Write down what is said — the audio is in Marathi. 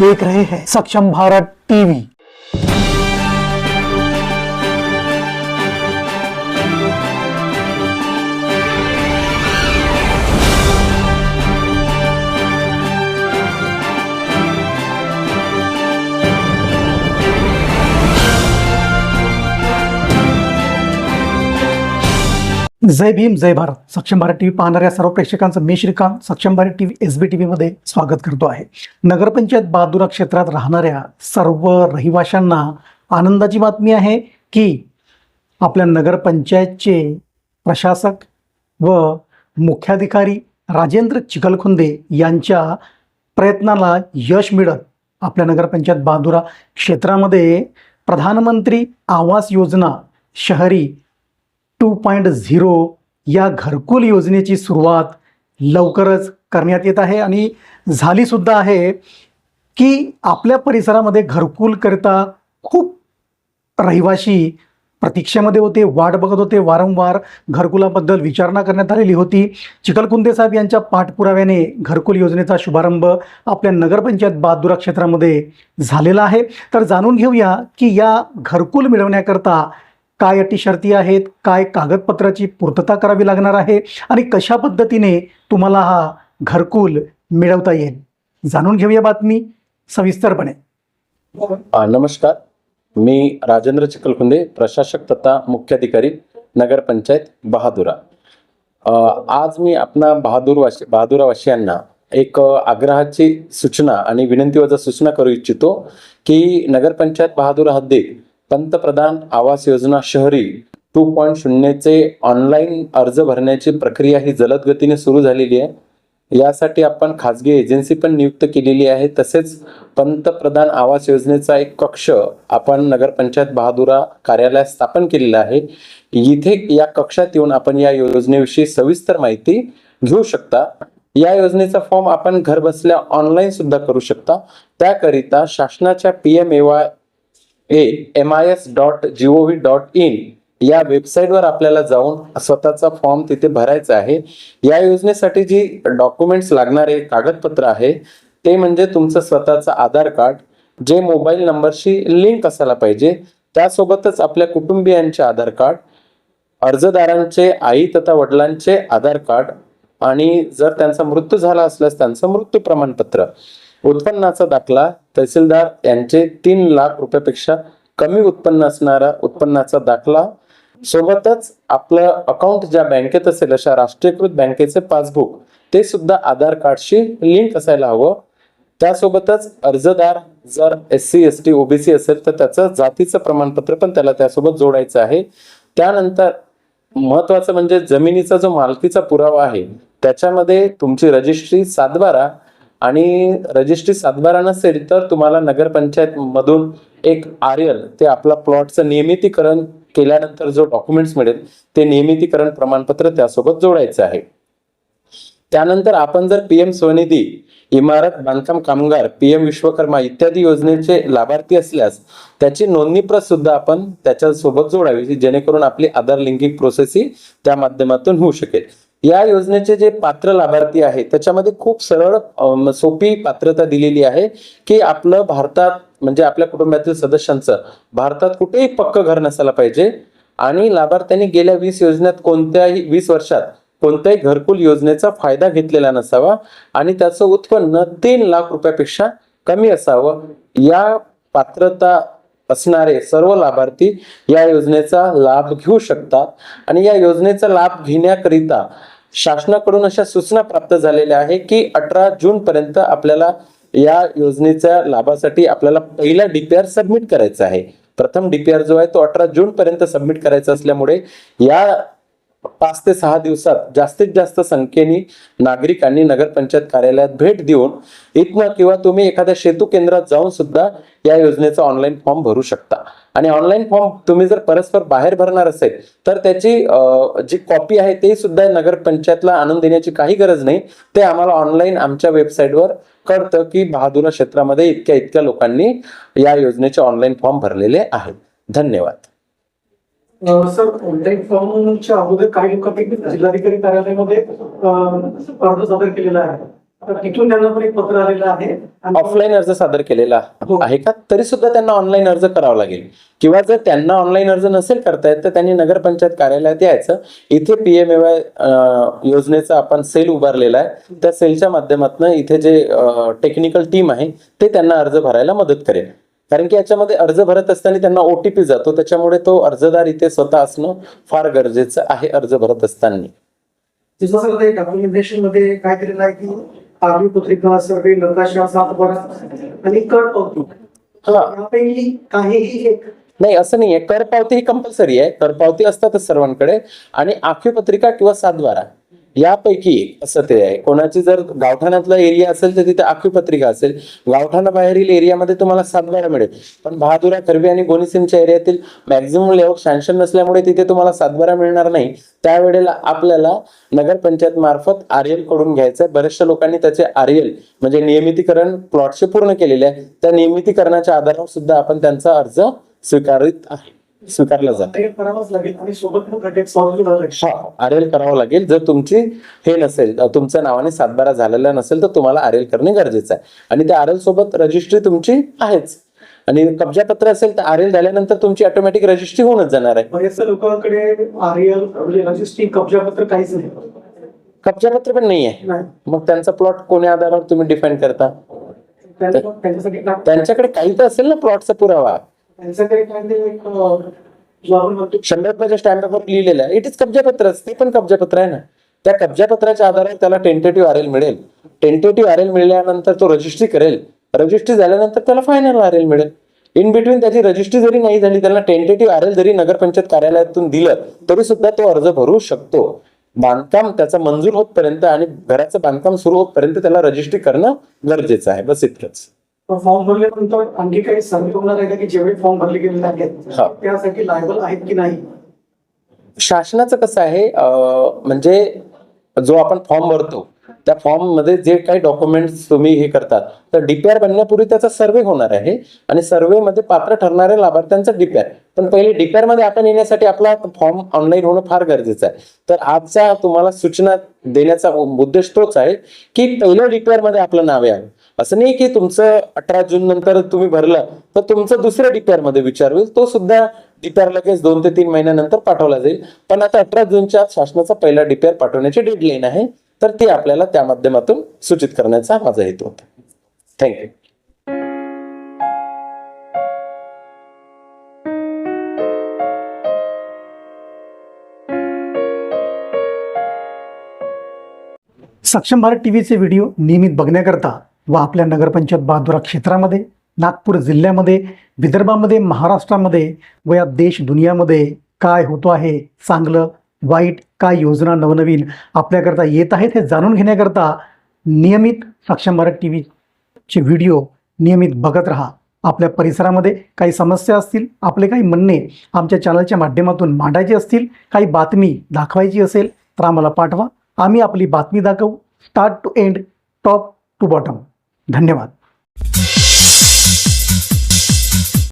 देख रहे हैं। सक्षम भारत टीवी। जय भीम जय भारत. सक्षम भारत टीव्ही पाहणाऱ्या सर्व प्रेक्षकांचं मी Shrikant. Saksham Bharat TV S B T व्हीमध्ये स्वागत करतो आहे. नगरपंचायत बहादुरा क्षेत्रात राहणाऱ्या सर्व रहिवाशांना आनंदाची बातमी आहे की आपल्या नगरपंचायतचे प्रशासक व मुख्याधिकारी राजेंद्र चिखलखुंदे यांच्या प्रयत्नाला यश मिळत आपल्या नगरपंचायत बहादुरा क्षेत्रामध्ये प्रधानमंत्री आवास योजना शहरी टू पॉईंट झिरो या घरकुल योजनेची सुरुवात लवकरच करण्यात येत आहे आणि झालीसुद्धा आहे की आपल्या परिसरामध्ये घरकुलकरिता खूप रहिवाशी प्रतीक्षेमध्ये होते वाट बघत होते वारंवार घरकुलाबद्दल विचारणा करण्यात आलेली होती. चिखलकुंदे साहेब यांच्या पाठपुराव्याने घरकुल योजनेचा शुभारंभ आपल्या नगरपंचायत बहादुरा क्षेत्रामध्ये झालेला आहे. तर जाणून घेऊया की या घरकुल मिळवण्याकरता काय अटी शर्ती आहेत काय कागदपत्राची पूर्तता करावी लागणार आहे आणि कशा पद्धतीने तुम्हाला हा घरकुल मिळवता येईल? जाणून घेऊया बातमी सविस्तरपणे. नमस्कार. मी राजेंद्र चिखलकुंदे प्रशासक तथा मुख्याधिकारी नगरपंचायत बहादुरा. आज मी आपणा बहादूर वाशी बहादुरावासियांना एक आग्रहाची सूचना आणि विनंती वजा सूचना करू इच्छितो की नगरपंचायत बहादुरा हद्दीत पंतप्रधान आवास योजना शहरी टू पॉईंट शून्यचे ऑनलाईन अर्ज भरण्याची प्रक्रिया ही जलद गतीने सुरू झालेली आहे. यासाठी आपण खाजगी एजन्सी पण नियुक्त केलेली आहे. तसेच पंतप्रधान आवास योजनेचा एक कक्ष आपण नगरपंचायत बहादुरा कार्यालयात स्थापन केलेला आहे. इथे या कक्षात येऊन आपण या योजनेविषयी सविस्तर माहिती घेऊ शकता. या योजनेचा फॉर्म आपण घरबसल्या ऑनलाईन सुद्धा करू शकता. त्याकरिता शासनाच्या पी एम ए हे M I S dot G O V dot in या वेबसाईटवर आपल्याला जाऊन स्वतःचा फॉर्म तिथे भरायचा आहे. या योजनेसाठी जी डॉक्युमेंट्स लागणारे कागदपत्र आहे ते म्हणजे तुमचं स्वतःचं आधार कार्ड जे मोबाईल नंबरशी लिंक असायला पाहिजे त्यासोबतच आपल्या कुटुंबियांचे आधार कार्ड अर्जदारांचे आई तथा वडिलांचे आधार कार्ड आणि जर त्यांचा मृत्यू झाला असल्यास त्यांचं मृत्यू प्रमाणपत्र. उत्पन्नाचा दाखला तहसीलदार यांचे तीन लाख रुपयापेक्षा कमी उत्पन्न असणारा उत्पन्नाचा दाखला. सोबतच आपलं अकाउंट ज्या बँकेत असेल अशा राष्ट्रीयकृत बँकेचे पासबुक ते सुद्धा आधार कार्डशी लिंक असायला हवं. त्यासोबतच अर्जदार जर S C S T OBC असेल तर त्याचं जातीचं प्रमाणपत्र पण त्याला त्यासोबत जोडायचं आहे. त्यानंतर महत्वाचं म्हणजे जमिनीचा जो मालकीचा पुरावा आहे त्याच्यामध्ये तुमची रजिस्ट्री सातबारा आणि रजिस्ट्री सातबारा नसेल तर तुम्हाला नगरपंचायत मधून एक आर्यल ते आपला प्लॉटचं नियमितीकरण केल्यानंतर जो डॉक्युमेंट्स मिळेल ते नियमितीकरण प्रमाणपत्र त्यासोबत जोडायचं आहे. त्यानंतर आपण जर पीएम स्वनिधी इमारत बांधकाम कामगार पीएम विश्वकर्मा इत्यादी योजनेचे लाभार्थी असल्यास त्याची नोंदणी प्रत सुद्धा आपण त्याच्यासोबत जोडावी जेणेकरून आपली आधार लिंकिंग प्रोसेस ही त्या माध्यमातून होऊ शकेल. या योजनेचे जे पात्र लाभार्थी आहे त्याच्यामध्ये खूप सरळ सोपी पात्रता दिलेली आहे की आपलं भारतात म्हणजे आपल्या कुटुंबातील सदस्यांचं भारतात कुठेही पक्क घर नसायला पाहिजे. आणि लाभार्थ्यांनी गेल्या वीस योजनेत कोणत्याही वीस वर्षात कोणत्याही घरकुल योजनेचा फायदा घेतलेला नसावा आणि त्याचं उत्पन्न तीन लाख रुपयापेक्षा कमी असावं. या पात्रता असणारे सर्व लाभार्थी या योजनेचा लाभ घेऊ शकतात. आणि या योजनेचा लाभ घेण्याकरिता शासनाकडून अशा सूचना प्राप्त झालेल्या आहे की अठरा जून पर्यंत आपल्याला या योजनेच्या लाभासाठी आपल्याला पहिला डीपीआर सबमिट करायचा आहे. प्रथम डीपीआर जो आहे तो अठरा जून पर्यंत सबमिट करायचा असल्यामुळे या पाच ते सहा दिवसात जास्तीत जास्त संख्येने नागरिकांनी नगरपंचायत कार्यालयात भेट देऊन इथनं किंवा तुम्ही एखाद्या सेतू केंद्रात जाऊन सुद्धा या योजनेचा ऑनलाईन फॉर्म भरू शकता. आणि ऑनलाईन फॉर्म तुम्ही जर परस्पर बाहेर भरणार असेल तर त्याची जी कॉपी आहे ते सुद्धा नगरपंचायतला आणून देण्याची काही गरज नाही. ते आम्हाला ऑनलाईन आमच्या वेबसाईटवर कळतं की बहादुरा क्षेत्रामध्ये इतक्या इतक्या लोकांनी या योजनेचे ऑनलाईन फॉर्म भरलेले आहेत. धन्यवाद. सर ऑनलाईन फॉर्मच्या अगोदर काही लोकांपैकी जिल्हाधिकारी कार्यालयामध्ये अर्ज सादर केलेला आहे. तर तिथून त्यांना पण एक पत्र आलेलं आहे. आणि- ऑफलाईन अर्ज सादर केलेला हो. आहे का? तरी सुद्धा त्यांना ऑनलाईन अर्ज करावा लागेल. किंवा जर त्यांना ऑनलाईन अर्ज नसेल करता येत तर त्यांनी नगरपंचायत कार्यालयात यायचं. इथे पी एम ए वाय योजनेचा आपण सेल उभारलेला आहे. त्या सेलच्या माध्यमातून इथे जे टेक्निकल टीम आहे ते त्यांना अर्ज भरायला मदत करेल. कारण की याच्यामध्ये अर्ज भरत असताना त्यांना ओटीपी जातो. त्याच्यामुळे तो अर्जदार इथे स्वतः असणं फार गरजेचं आहे अर्ज भरत असताना. जसं ते डॉक्युमेंटेशनमध्ये काय केलेलं आहे की पत्रिका सर्वे नकाशा सातबारा आणि कर हा. यापैकी काहीही एक नाही असं नाहीये. कर पावती ही कंपल्सरी आहे. कर पावती असतातच सर्वांकडे. आणि आखी पत्रिका किंवा सातबारा. यापैकी असं ते आहे. कोणाची जर गावठाणातला एरिया असेल तर तिथे आखी पत्रिका असेल. गावठाणाबाहेरील एरियामध्ये तुम्हाला सातबारा मिळेल. पण बहादुरा खरबी आणि गोनीसिमच्या एरियातील मॅक्झिमम लेवल सँक्शन नसल्यामुळे तिथे तुम्हाला सातबारा मिळणार नाही. त्यावेळेला आपल्याला नगरपंचायत मार्फत आरएलकडून घ्यायचं आहे बऱ्याचशा लोकांनी त्याचे आर्यल म्हणजे नियमितीकरण प्लॉटचे पूर्ण केलेले आहे. त्या नियमितीकरणाच्या आधारावर सुद्धा आपण त्यांचा अर्ज स्वीकारित आहे. स्वीकारला जातो. आरएल करावं लागेल. जर तुमची हे नसेल तुमच्या नावाने सातबारा झालेला नसेल तर तुम्हाला आरएल करणे गरजेचं आहे. आणि त्या आरएल सोबत रजिस्ट्री तुमची आहेच. आणि कब्जापत्र असेल तर आरएल झाल्यानंतर तुमची ऑटोमॅटिक रजिस्ट्री होऊनच जाणार आहे. लोकांकडे म्हणजे रजिस्ट्री कब्जापत्र काहीच नाही. कब्जापत्र पण नाही. आहे. मग त्यांचा प्लॉट कोण्या आधारावर तुम्ही डिफाईन करता? त्यांच्याकडे काही तर असेल ना प्लॉटचा पुरावा. त्यांच्याकडे काय ते एक जो आपण म्हणतो शंभर रुपयाच्या स्टॅम्पवर लिहिलेलं आहे. इट इज कब्जापत्रच ते पण कब्जापत्र आहे ना. त्या कब्जापत्राच्या आधारे त्याला टेंटेटिव्ह आर एल मिळेल. टेंटेटिव्ह आर एल मिळाल्यानंतर तो रजिस्ट्री करेल. रजिस्ट्री झाल्यानंतर त्याला फायनल आर एल मिळेल. इन बिटवीन त्याची रजिस्ट्री जरी नाही झाली त्याला टेंटेटिव्ह आर एल जरी नगरपंचायत कार्यालयातून दिलं तरी सुद्धा तो अर्ज भरू शकतो. बांधकाम त्याचा मंजूर होतपर्यंत आणि घराचं बांधकाम सुरू होतपर्यंत त्याला रजिस्ट्री करणं गरजेचं आहे. बस इतकंच. फॉर्म भरल्यानंतर आणखी काही सर्वे होणार आहे का की जेवढे फॉर्म भरले गेलेले आहेत. त्यासाठी लायबल आहेत की नाही? शासनाचं कसं आहे म्हणजे जो आपण फॉर्म भरतो त्या फॉर्ममध्ये जे काही डॉक्युमेंट्स तुम्ही हे करतात तर डीपीआर बनण्यापूर्वी त्याचा सर्वे होणार आहे आणि सर्वे मध्ये पात्र ठरणाऱ्या लाभार्थ्यांचा डीपीआर पण पहिले डीपीआरमध्ये आपण येण्यासाठी आपला फॉर्म ऑनलाईन होणं फार गरजेचं आहे. तर आजच्या तुम्हाला सूचना देण्याचा उद्देश तोच आहे की पहिल्या डीपीआरमध्ये आपलं नाव यावं. असं नाही की तुमचं अठरा जून नंतर तुम्ही भरलं तर तुमचं दुसऱ्या डीपीआरमध्ये विचार होईल. तो सुद्धा डीपीआर लगेच दोन ते तीन महिन्यानंतर पाठवला जाईल. पण आता अठरा जूनच्या आत शासनाचा पहिला डीपीआर पाठवण्याची डेडलाईन आहे तर ती आपल्याला त्या माध्यमातून सूचित करण्याचा माझा हेतू होता. थँक्यू सक्षम भारत टीव्हीचे व्हिडिओ नियमित बघण्याकरता व आपल्या नगरपंचायत बहादुरा क्षेत्रामध्ये नागपूर जिल्ह्यामध्ये विदर्भामध्ये महाराष्ट्रामध्ये व या देश दुनियामध्ये काय होतो आहे चांगलं वाईट काय योजना नवनवीन आपल्याकरता येत आहेत हे जाणून घेण्याकरता नियमित सक्षम भारत टी व्हीचे व्हिडिओ नियमित बघत राहा. आपल्या परिसरामध्ये काही समस्या असतील आपले काही म्हणणे आमच्या चॅनलच्या माध्यमातून मांडायचे असतील काही बातमी दाखवायची असेल तर आम्हाला पाठवा. आम्ही आपली बातमी दाखवू. Start to end top to bottom. धन्यवाद.